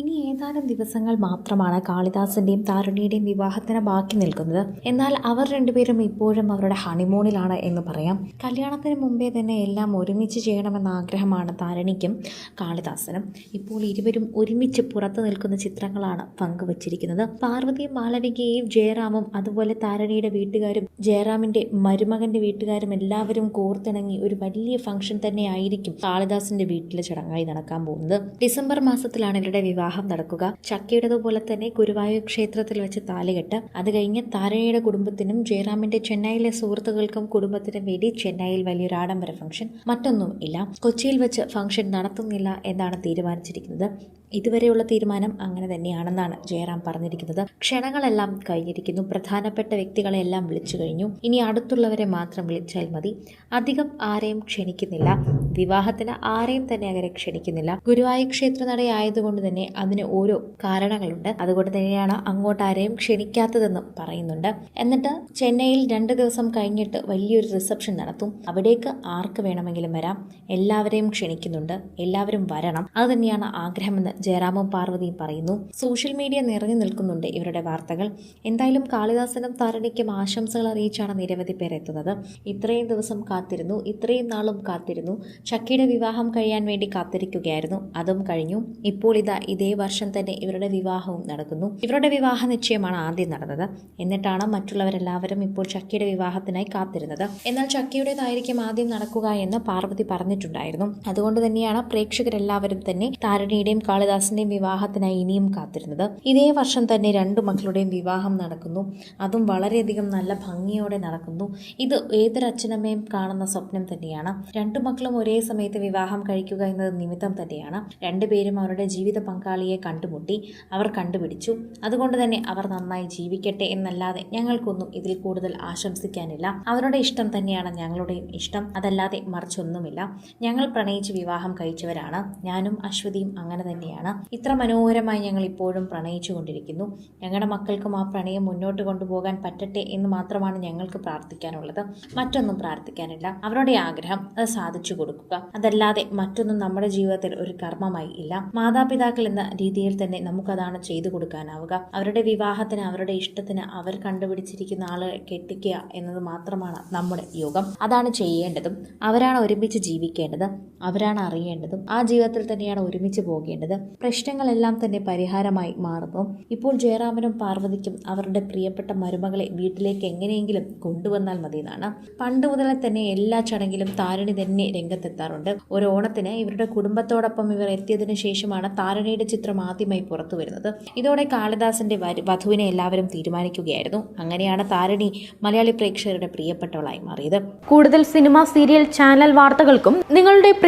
ഇനി ഏതാനും ദിവസങ്ങൾ മാത്രമാണ് കാളിദാസിന്റെയും താരുണിയുടെയും വിവാഹത്തിന് ബാക്കി നിൽക്കുന്നത്. എന്നാൽ അവർ രണ്ടുപേരും ഇപ്പോഴും അവരുടെ ഹണിമൂണിലാണ് എന്ന് പറയാം. കല്യാണത്തിന് മുമ്പേ തന്നെ എല്ലാം ഒരുമിച്ച് ചെയ്യണമെന്ന ആഗ്രഹമാണ് താരണിക്കും കാളിദാസനും. ഇപ്പോൾ ഇരുവരും ഒരുമിച്ച് പുറത്തു നിൽക്കുന്ന ചിത്രങ്ങളാണ് പങ്കുവച്ചിരിക്കുന്നത്. പാർവതിയും മാളവികയും ജയറാമും അതുപോലെ താരണിയുടെ വീട്ടുകാരും ജയറാമിന്റെ മരുമകന്റെ വീട്ടുകാരും എല്ലാവരും കോർത്തിണങ്ങി ഒരു വലിയ ഫംഗ്ഷൻ തന്നെ ആയിരിക്കും കാളിദാസിന്റെ വീട്ടിലെ ചടങ്ങായി നടക്കാൻ പോകുന്നത്. ഡിസംബർ മാസത്തിലാണ് ഇവരുടെ വിവാഹം. നടക്കുക. ചക്കയുടേതുപോലെ തന്നെ ഗുരുവായൂർ ക്ഷേത്രത്തിൽ വെച്ച് താലികെട്ട്. അത് കഴിഞ്ഞ് താരയുടെ കുടുംബത്തിനും ജയറാമിന്റെ ചെന്നൈയിലെ സുഹൃത്തുക്കൾക്കും കുടുംബത്തിനും വേണ്ടി ചെന്നൈയിൽ വലിയൊരു ആഡംബര ഫംഗ്ഷൻ മറ്റൊന്നും ഇല്ല. കൊച്ചിയിൽ വെച്ച് ഫംഗ്ഷൻ നടത്തുന്നില്ല എന്നാണ് തീരുമാനിച്ചിരിക്കുന്നത്. ഇതുവരെയുള്ള തീരുമാനം അങ്ങനെ തന്നെയാണെന്നാണ് ജയറാം പറഞ്ഞിരിക്കുന്നത്. ക്ഷണങ്ങളെല്ലാം കഴിഞ്ഞിരിക്കുന്നു. പ്രധാനപ്പെട്ട വ്യക്തികളെല്ലാം വിളിച്ചു കഴിഞ്ഞു. ഇനി അടുത്തുള്ളവരെ മാത്രം വിളിച്ചാൽ മതി. അധികം ആരെയും ക്ഷണിക്കുന്നില്ല. വിവാഹത്തിന് ആരെയും തന്നെ അങ്ങനെ ക്ഷണിക്കുന്നില്ല. ഗുരുവായൂർ ക്ഷേത്ര നടയായതുകൊണ്ട് തന്നെ അതിന് ഓരോ കാരണങ്ങളുണ്ട്. അതുകൊണ്ട് തന്നെയാണ് അങ്ങോട്ട് ആരെയും ക്ഷണിക്കാത്തതെന്നും പറയുന്നുണ്ട്. എന്നിട്ട് ചെന്നൈയിൽ രണ്ട് ദിവസം കഴിഞ്ഞിട്ട് വലിയൊരു റിസപ്ഷൻ നടത്തും. അവിടേക്ക് ആർക്ക് വേണമെങ്കിലും വരാം. എല്ലാവരെയും ക്ഷണിക്കുന്നുണ്ട്. എല്ലാവരും വരണം. അത് തന്നെയാണ് ആഗ്രഹമെന്ന് ജയറാമും പാർവതിയും പറയുന്നു സോഷ്യൽ മീഡിയ നിറഞ്ഞു നിൽക്കുന്നുണ്ട് ഇവരുടെ വാർത്തകൾ. എന്തായാലും കാളിദാസനും താരണിക്കും ആശംസകൾ അറിയിച്ചാണ് നിരവധി പേർ എത്തുന്നത്. ഇത്രയും ദിവസം കാത്തിരുന്നു ഇത്രയും നാളും കാത്തിരുന്നു. ചക്കിയുടെ വിവാഹം കഴിയാൻ വേണ്ടി കാത്തിരിക്കുകയായിരുന്നു. അതും കഴിഞ്ഞു. ഇപ്പോൾ ഇതാ ഇതേ വർഷം തന്നെ ഇവരുടെ വിവാഹവും നടക്കുന്നു. ഇവരുടെ വിവാഹ നിശ്ചയമാണ് ആദ്യം നടന്നത്. എന്നിട്ടാണ് മറ്റുള്ളവരെല്ലാവരും ഇപ്പോൾ ചക്കിയുടെ വിവാഹത്തിനായി കാത്തിരുന്നത്. എന്നാൽ ചക്കിയുടേതായിരിക്കും ആദ്യം നടക്കുക എന്ന് പാർവതി പറഞ്ഞിട്ടുണ്ടായിരുന്നു. അതുകൊണ്ട് തന്നെയാണ് പ്രേക്ഷകരെല്ലാവരും തന്നെ താരണിയുടെയും കാളിദാസിന്റെയും വിവാഹത്തിനായി ഇനിയും കാത്തിരുന്നത്. ഇതേ വർഷം തന്നെ രണ്ടു മക്കളുടെയും വിവാഹം നടക്കുന്നു. അതും വളരെയധികം നല്ല ഭംഗിയോടെ നടക്കുന്നു. ഇത് ഏതൊരു അച്ഛനമ്മയും കാണുന്ന സ്വപ്നം തന്നെയാണ്. രണ്ടു മക്കളും ഒരേ സമയത്ത് വിവാഹം കഴിക്കുക എന്നത് നിമിത്തം തന്നെയാണ്. രണ്ടുപേരും അവരുടെ ജീവിത പങ്കാളിയെ കണ്ടുമുട്ടി അവർ കണ്ടുപിടിച്ചു. അതുകൊണ്ട് തന്നെ അവർ നന്നായി ജീവിക്കട്ടെ എന്നല്ലാതെ ഞങ്ങൾക്കൊന്നും ഇതിൽ കൂടുതൽ ആശംസിക്കാനില്ല. അവരുടെ ഇഷ്ടം തന്നെയാണ് ഞങ്ങളുടെയും ഇഷ്ടം. അതല്ലാതെ മറിച്ചൊന്നുമില്ല. ഞങ്ങൾ പ്രണയിച്ച് വിവാഹം കഴിച്ചവരാണ്. ഞാനും അശ്വതിയും അങ്ങനെ തന്നെയാണ്. ഇത്ര മനോഹരമായി ഞങ്ങൾ ഇപ്പോഴും പ്രണയിച്ചു കൊണ്ടിരിക്കുന്നു. ഞങ്ങളുടെ മക്കൾക്കും ആ പ്രണയം മുന്നോട്ട് കൊണ്ടുപോകാൻ പറ്റട്ടെ എന്ന് മാത്രമാണ് ഞങ്ങൾക്ക് പ്രാർത്ഥിക്കാനുള്ളത്. മറ്റൊന്നും പ്രാർത്ഥിക്കാനില്ല. അവരുടെ ആഗ്രഹം അത് സാധിച്ചു കൊടുക്കുക. അതല്ലാതെ മറ്റൊന്നും നമ്മുടെ ജീവിതത്തിൽ ഒരു കർമ്മമായി ഇല്ല. മാതാപിതാക്കൾ എന്ന രീതിയിൽ തന്നെ നമുക്കതാണ് ചെയ്തു കൊടുക്കാനാവുക. അവരുടെ വിവാഹത്തിന് അവരുടെ ഇഷ്ടത്തിന് അവർ കണ്ടുപിടിച്ചിരിക്കുന്ന ആളെ കെട്ടിക്കുക എന്നത് മാത്രമാണ് നമ്മുടെ യോഗം. അതാണ് ചെയ്യേണ്ടതും. അവരാണ് ഒരുമിച്ച് ജീവിക്കേണ്ടത്. അവരാണ് അറിയേണ്ടതും ആ ജീവിതത്തിൽ തന്നെയാണ് ഒരുമിച്ച് പോകേണ്ടത്. പ്രശ്നങ്ങളെല്ലാം തന്നെ പരിഹാരമായി മാറുന്നു. ഇപ്പോൾ ജയറാമനും പാർവതിക്കും അവരുടെ പ്രിയപ്പെട്ട മരുമകളെ വീട്ടിലേക്ക് എങ്ങനെയെങ്കിലും കൊണ്ടുവന്നാൽ മതി എന്നാണ് പണ്ട് മുതലേ തന്നെ എല്ലാ ചടങ്ങിലും താരണി തന്നെ രംഗത്തെത്താറുണ്ട്. ഒരു ഓണത്തിന് ഇവരുടെ കുടുംബത്തോടൊപ്പം ഇവർ എത്തിയതിനു ശേഷമാണ് താരണിയുടെ ചിത്രം ആദ്യമായി പുറത്തു വരുന്നത്. ഇതോടെ കാളിദാസന്റെ വധുവിനെ എല്ലാവരും തീരുമാനിക്കുകയായിരുന്നു. അങ്ങനെയാണ് താരണി മലയാളി പ്രേക്ഷകരുടെ പ്രിയപ്പെട്ടവളായി മാറിയത്. കൂടുതൽ സിനിമ സീരിയൽ ചാനൽ വാർത്തകൾക്കും നിങ്ങളുടെ